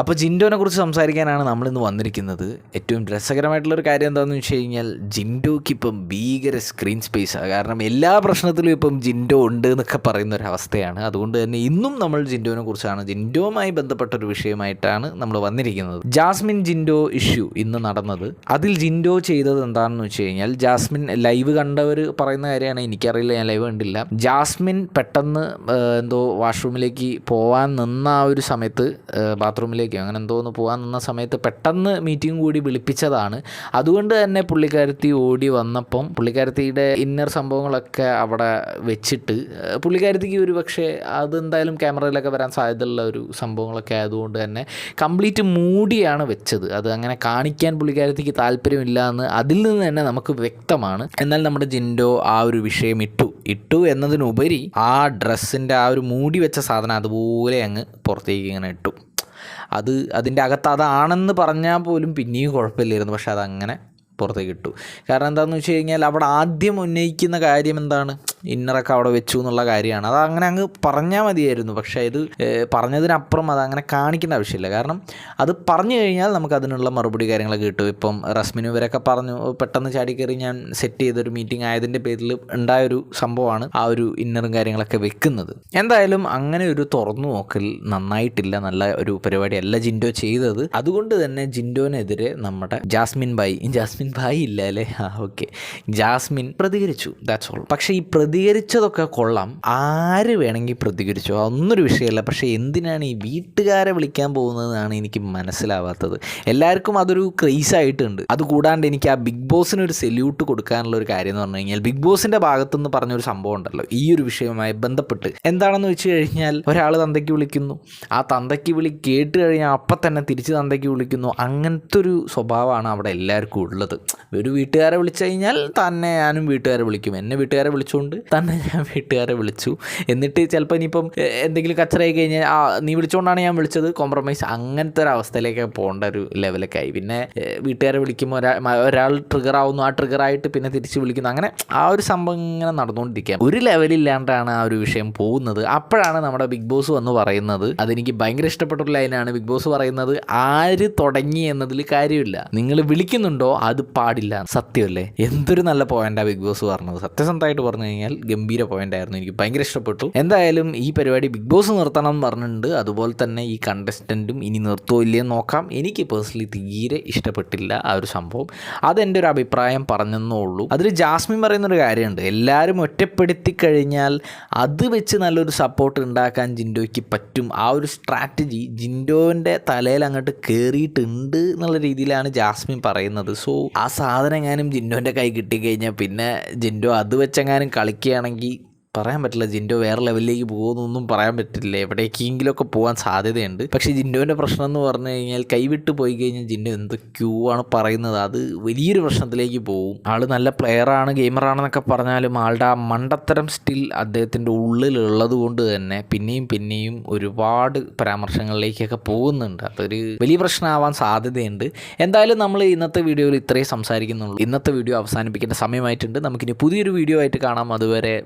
അപ്പോൾ ജിൻഡോനെ കുറിച്ച് സംസാരിക്കാനാണ് നമ്മളിന്ന് വന്നിരിക്കുന്നത്. ഏറ്റവും രസകരമായിട്ടുള്ളൊരു കാര്യം എന്താണെന്ന് വെച്ച് കഴിഞ്ഞാൽ ജിൻഡോയ്ക്ക് ഇപ്പം ഭീകര സ്ക്രീൻ സ്പേസാണ് കാരണം എല്ലാ പ്രശ്നത്തിലും ഇപ്പം ജിൻഡോ ഉണ്ട് എന്നൊക്കെ പറയുന്ന ഒരു അവസ്ഥയാണ് അതുകൊണ്ട് തന്നെ ഇന്നും നമ്മൾ ജിൻഡോനെ കുറിച്ചാണ് ജിൻഡോവുമായി ബന്ധപ്പെട്ട ഒരു വിഷയമായിട്ടാണ് നമ്മൾ വന്നിരിക്കുന്നത്. ജാസ്മിൻ ജിൻഡോ ഇഷ്യൂ ഇന്ന് നടന്നത്. അതിൽ ജിൻഡോ ചെയ്തത് എന്താണെന്ന് വെച്ച് കഴിഞ്ഞാൽ ജാസ്മിൻ ലൈവ് കണ്ടവർ പറയുന്ന കാര്യമാണ് എനിക്കറിയില്ല ഞാൻ ലൈവ് കണ്ടില്ല. ജാസ്മിൻ പെട്ടെന്ന് എന്തോ വാഷ്റൂമിലേക്ക് പോവാൻ നിന്ന ആ ഒരു സമയത്ത് ബാത്റൂമിലേക്കോ അങ്ങനെ എന്തോ ഒന്ന് പോകാൻ നിന്ന സമയത്ത് പെട്ടെന്ന് മീറ്റിംഗ് കൂടി വിളിപ്പിച്ചതാണ്. അതുകൊണ്ട് തന്നെ പുള്ളിക്കാരത്തി ഓടി വന്നപ്പം പുള്ളിക്കാരത്തിയുടെ ഇന്നർ സംഭവങ്ങളൊക്കെ അവിടെ വെച്ചിട്ട് പുള്ളിക്കാരത്തിക്ക് ഒരു പക്ഷേ അതെന്തായാലും ക്യാമറയിലൊക്കെ വരാൻ സാധ്യതയുള്ള ഒരു സംഭവങ്ങളൊക്കെ ആയതുകൊണ്ട് തന്നെ കംപ്ലീറ്റ് മൂടിയാണ് വെച്ചത്. അത് അങ്ങനെ കാണിക്കാൻ പുള്ളിക്കാരത്തിക്ക് താല്പര്യമില്ല എന്ന് അതിൽ നിന്ന് തന്നെ നമുക്ക് വ്യക്തമാണ്. എന്നാൽ നമ്മുടെ ജിൻഡോ ആ ഒരു വിഷയം ഇട്ടു. ഇട്ടു എന്നതിനുപരി ആ ഡ്രസ്സിന്റെ ആ ഒരു മൂടി വെച്ച സാധനം അതുപോലെ അങ്ങ് പുറത്തേക്ക് ഇങ്ങനെ ഇട്ടു. അത് അതിന്റെ അകത്ത് അതാണെന്ന് പറഞ്ഞാൽ പോലും പിന്നെയും കുഴപ്പമില്ലായിരുന്നു. പക്ഷെ അതങ്ങനെ പുറത്തേക്ക് ഇട്ടു. കാരണം എന്താണെന്ന് വെച്ച് കഴിഞ്ഞാൽ അവിടെ ആദ്യം ഉന്നയിക്കുന്ന കാര്യം എന്താണ്? ഇന്നറൊക്കെ അവിടെ വെച്ചു എന്നുള്ള കാര്യമാണ്. അത് അങ്ങനെ അങ്ങ് പറഞ്ഞാൽ മതിയായിരുന്നു. പക്ഷേ ഇത് പറഞ്ഞതിനപ്പുറം അത് അങ്ങനെ കാണിക്കേണ്ട ആവശ്യമില്ല. കാരണം അത് പറഞ്ഞു കഴിഞ്ഞാൽ നമുക്ക് അതിനുള്ള മറുപടി കാര്യങ്ങളൊക്കെ കിട്ടും. ഇപ്പം റസ്മിന് ഇവരൊക്കെ പറഞ്ഞു പെട്ടെന്ന് ചാടി കയറി ഞാൻ സെറ്റ് ചെയ്തൊരു മീറ്റിംഗ് ആയതിന്റെ പേരിൽ ഉണ്ടായൊരു സംഭവമാണ് ആ ഒരു ഇന്നറും കാര്യങ്ങളൊക്കെ വെക്കുന്നത്. എന്തായാലും അങ്ങനെ ഒരു തുറന്നു നോക്കൽ നന്നായിട്ടില്ല. നല്ല ഒരു പരിപാടിയല്ല ജിൻഡോ ചെയ്തത്. അതുകൊണ്ട് തന്നെ ജിൻഡോനെതിരെ നമ്മുടെ ജാസ്മിൻ ബായി ജാസ്മിൻ ബായി ഇല്ല അല്ലേ? ആ ഓക്കെ. ജാസ്മിൻ പ്രതികരിച്ചു. ദാറ്റ്സ് ഓൾ പക്ഷേ ഈ പ്രതികരിച്ചതൊക്കെ കൊള്ളാം. ആര് വേണമെങ്കിൽ പ്രതികരിച്ചോ? അതൊന്നൊരു വിഷയമല്ല. പക്ഷേ എന്തിനാണ് ഈ വീട്ടുകാരെ വിളിക്കാൻ പോകുന്നതെന്നാണ് എനിക്ക് മനസ്സിലാവാത്തത്. എല്ലാവർക്കും അതൊരു ക്രേസ് ആയിട്ടുണ്ട്. അതുകൂടാണ്ട് എനിക്ക് ആ ബിഗ് ബോസിന് ഒരു സെല്യൂട്ട് കൊടുക്കാനുള്ള ഒരു കാര്യം എന്ന് പറഞ്ഞു കഴിഞ്ഞാൽ ബിഗ് ബോസിന്റെ ഭാഗത്തുനിന്ന് പറഞ്ഞൊരു സംഭവം ഉണ്ടല്ലോ. ഈ ഒരു വിഷയവുമായി ബന്ധപ്പെട്ട്. എന്താണെന്ന് വെച്ച് കഴിഞ്ഞാൽ ഒരാൾ തന്തയ്ക്ക് വിളിക്കുന്നു. ആ തന്തയ്ക്ക് വിളി കേട്ട് കഴിഞ്ഞാൽ അപ്പം തന്നെ തിരിച്ച് തന്തയ്ക്ക് വിളിക്കുന്നു. അങ്ങനത്തെ ഒരു സ്വഭാവമാണ് അവിടെ എല്ലാവർക്കും ഉള്ളത്. ഒരു വീട്ടുകാരെ വിളിച്ചു കഴിഞ്ഞാൽ തന്നെ ഞാനും വീട്ടുകാരെ വിളിക്കും. എന്നെ വീട്ടുകാരെ വിളിച്ചുകൊണ്ട് തന്നെ ഞാൻ വീട്ടുകാരെ വിളിച്ചു. എന്നിട്ട് ചിലപ്പോൾ ഇനിയിപ്പം എന്തെങ്കിലും കച്ചറായി കഴിഞ്ഞാൽ ആ നീ വിളിച്ചുകൊണ്ടാണ് ഞാൻ വിളിച്ചത്. കോംപ്രമൈസ് അങ്ങനത്തെ ഒരു അവസ്ഥയിലേക്ക് പോകേണ്ട ഒരു ലെവലൊക്കെ ആയി. പിന്നെ വീട്ടുകാരെ വിളിക്കുമ്പോൾ ഒരാൾ ഒരാൾ ട്രിഗർ ആവുന്നു. ആ ട്രിഗർ ആയിട്ട് പിന്നെ തിരിച്ച് വിളിക്കുന്നു. അങ്ങനെ ആ ഒരു സംഭവം ഇങ്ങനെ നടന്നുകൊണ്ടിരിക്കുക ഒരു ലെവലില്ലാണ്ടാണ് ആ ഒരു വിഷയം പോകുന്നത്. അപ്പോഴാണ് നമ്മുടെ ബിഗ് ബോസ് വന്ന് പറയുന്നത് അതെനിക്ക് ഭയങ്കര ഇഷ്ടപ്പെട്ട ഒരു ലൈനാണ് ബിഗ് ബോസ് പറയുന്നത് ആര് തുടങ്ങി എന്നതിൽ കാര്യമില്ല. നിങ്ങൾ വിളിക്കുന്നുണ്ടോ? അത് പാടില്ല. സത്യമല്ലേ? എന്തൊരു നല്ല പോയിന്റാണ് ബിഗ് ബോസ് പറഞ്ഞത്. സത്യസന്ധമായിട്ട് പറഞ്ഞു കഴിഞ്ഞാൽ ഗംഭീര പോയിന്റ് ആയിരുന്നു. എനിക്ക് ഭയങ്കര ഇഷ്ടപ്പെട്ടു. എന്തായാലും ഈ പരിപാടി ബിഗ് ബോസ് നിർത്തണം എന്ന് പറഞ്ഞിട്ടുണ്ട്. അതുപോലെ തന്നെ ഈ കണ്ടസ്റ്റന്റും ഇനി നിർത്തുമോ ഇല്ലയെന്ന് നോക്കാം. എനിക്ക് പേഴ്സണലി തീരെ ഇഷ്ടപ്പെട്ടില്ല ആ ഒരു സംഭവം. അതെന്റെ ഒരു അഭിപ്രായം പറഞ്ഞെന്നേ ഉള്ളൂ. അതിൽ ജാസ്മിൻ പറയുന്നൊരു കാര്യമുണ്ട്. എല്ലാവരും ഒറ്റപ്പെടുത്തി കഴിഞ്ഞാൽ അത് വെച്ച് നല്ലൊരു സപ്പോർട്ട് ഉണ്ടാക്കാൻ ജിൻഡോയ്ക്ക് പറ്റും. ആ ഒരു സ്ട്രാറ്റജി ജിൻഡോന്റെ തലയിൽ അങ്ങോട്ട് കയറിയിട്ടുണ്ട് എന്നുള്ള രീതിയിലാണ് ജാസ്മിൻ പറയുന്നത്. സോ ആ സാധനം എങ്ങാനും ജിൻഡോന്റെ കൈ കിട്ടിക്കഴിഞ്ഞാൽ പിന്നെ ജിൻഡോ അത് വെച്ചെങ്ങാനും കളിക്കുകയാണെങ്കിൽ പറയാൻ പറ്റില്ല. ജിൻഡോ വേറെ ലെവലിലേക്ക് പോകുന്നൊന്നും പറയാൻ പറ്റില്ല. എവിടേക്കെങ്കിലുമൊക്കെ പോകാൻ സാധ്യതയുണ്ട്. പക്ഷേ ജിൻഡോന്റെ പ്രശ്നം എന്ന് പറഞ്ഞു കഴിഞ്ഞാൽ കൈവിട്ട് പോയി കഴിഞ്ഞാൽ ജിൻഡോ എന്തൊക്കെയോ ആണ് പറയുന്നത്. അത് വലിയൊരു പ്രശ്നത്തിലേക്ക് പോകും. ആൾ നല്ല പ്ലെയറാണ് ഗെയിമറാണെന്നൊക്കെ പറഞ്ഞാലും ആളുടെ ആ മണ്ടത്തരം സ്റ്റിൽ അദ്ദേഹത്തിന്റെ ഉള്ളിലുള്ളത് കൊണ്ട് തന്നെ പിന്നെയും പിന്നെയും ഒരുപാട് പരാമർശങ്ങളിലേക്കൊക്കെ പോകുന്നുണ്ട്. അതൊരു വലിയ പ്രശ്നമാവാൻ സാധ്യതയുണ്ട്. എന്തായാലും നമ്മൾ ഇന്നത്തെ വീഡിയോയിൽ ഇത്രയും സംസാരിക്കുന്നുള്ളൂ. ഇന്നത്തെ വീഡിയോ അവസാനിപ്പിക്കേണ്ട സമയമായിട്ടുണ്ട്. നമുക്കിനി പുതിയൊരു വീഡിയോ ആയിട്ട് കാണാം. അതുവരെ